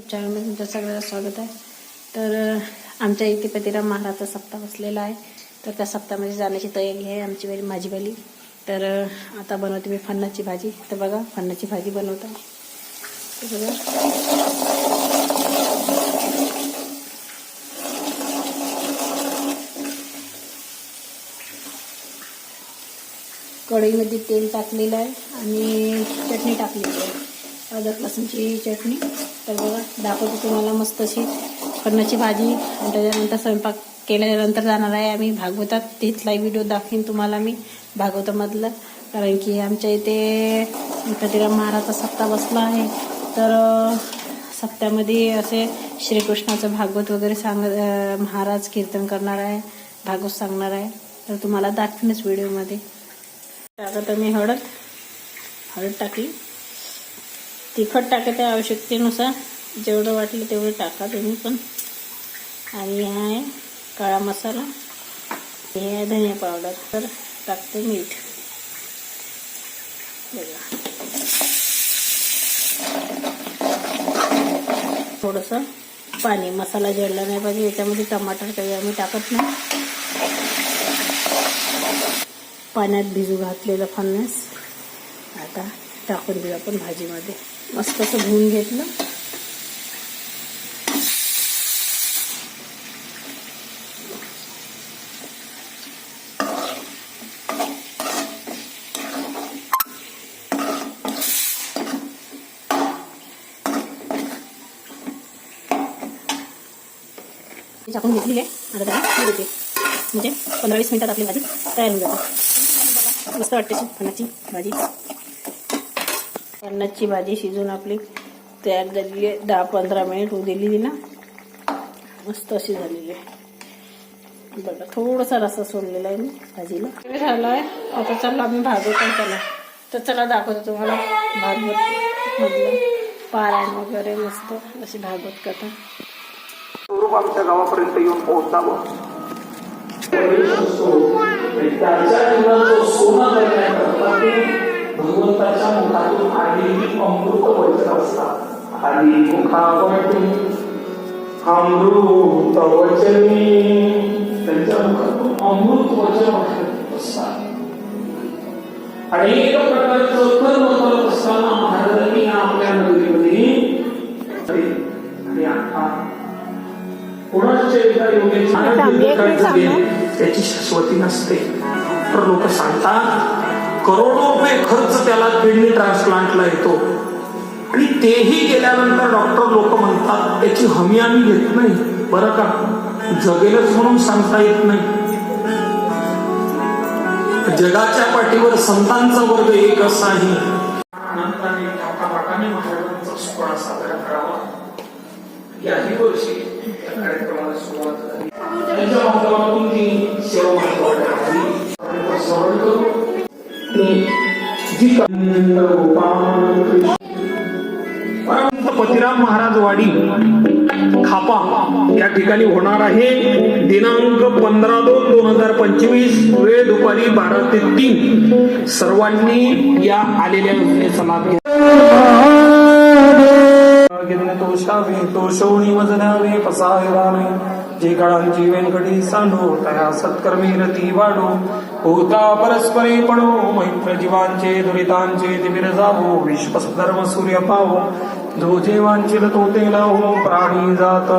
YouTube चॅनलमध्ये तुमचं सगळ्यांना स्वागत आहे. तर आमच्या इथे पतिराम महाराजचा सप्ताह बसलेला आहे. तर त्या सप्ताहामध्ये जाण्याची तयारी आहे आमची वाली माझीवाली तर आता बनवते मी फन्नाची भाजी. तर बघा फन्नाची भाजी बनवतो बघा. कढईमध्ये तेल टाकलेलं आहे आणि चटणी टाकलेली आहे. अदरक लसूणची चटणी. तर बघा दाखवते तुम्हाला मस्त अशी फन्नाची भाजी. आणि त्याच्यानंतर स्वयंपाक केल्यानंतर जाणार आहे आम्ही भागवतात. तिथलाही व्हिडिओ दाखवीन तुम्हाला मी भागवतामधलं. कारण की आमच्या इथे प्रतिराम महाराजचा सप्ताह बसला आहे. तर सप्त्यामध्ये असे श्रीकृष्णाचं भागवत वगैरे सांग महाराज कीर्तन करणार आहे भागवत सांगणार आहे. तर तुम्हाला दाखवीनच व्हिडिओमध्ये आता मी हळद हळद टाकली. तिखट टाकत आहे आवश्यकतेनुसार जेवढं वाटलं तेवढं टाका तुम्ही पण. आणि हा आहे काळा मसाला. हे आहे धनिया पावडर. तर टाकते मीठ. बघा. थोडंसं पाणी. मसाला जळला नाही पाहिजे याच्यामध्ये टमाटर काही आम्ही टाकत नाही. पाण्यात भिजू घातलेलं फणस. आता टाकून देऊ आपण भाजीमध्ये. मस्त असं धुवून घेतलं. टाकून घेतली आहे. आता त्याला देते. म्हणजे पंधरा वीस मिनिटात आपली भाजी तयार होऊन जाते. मस्त वाटते अशी भाजी. फणसची भाजी शिजून आपली तयार झालेली आहे. दहा पंधरा मिनिट होऊ दिली ना मस्त अशी झालेली आहे. बघा थोडासा रसा सोडलेला आहे मी भाजीला. हे झालं आहे आता चला आम्ही भागवत आहे त्याला तर चला दाखवतो तुम्हाला भागवत मधलं पारायण वगैरे मस्त अशी भागवत कथा स्वरूप आमच्या गावापर्यंत येऊन पोहोचावं. मुखातून आलेली अमृत वचन असतात मुखावटी अमृत वचनी त्यांच्या मुखातून अमृत वचन वाटत असतात अनेक प्रकारचं कर्म करत असताना महाराजांनी आपल्या नगरीमध्ये आणि आता कोणाच्या एका योगेची त्याची शाश्वती नसते तर लोक सांगतात करोडो रुपये खर्च त्याला किडनी ट्रान्सप्लांटला येतो. आणि तेही गेल्यानंतर डॉक्टर लोक म्हणतात त्याची हमी आम्ही घेत नाही. बरं का? जगेलच म्हणून सांगता येत नाही. जगाच्या पाठीवर संतांचा वर्ग एक असाही आहे. साजरा करावा. याही वर्षी पतिराम महाराज वाडी खापा या ठिकाणी होणार आहे. दिनांक पंधरा दोन दोन हजार पंचवीस वेळ दुपारी बारा ते तीन. सर्वांनी या आलेल्या योजनेचा लाभ घ्या. तोषावे तोषवणी वजनावे पसायरावे जे काळांची वेंकटी सांडो तया सत्कर्मी रती वाढो होता परस्परे पडो मैत्र जीवांचे दुरितांचे दिविर जावो विश्वसधर्म सूर्य पावो. जो जे तो ते लावो प्राणी जात.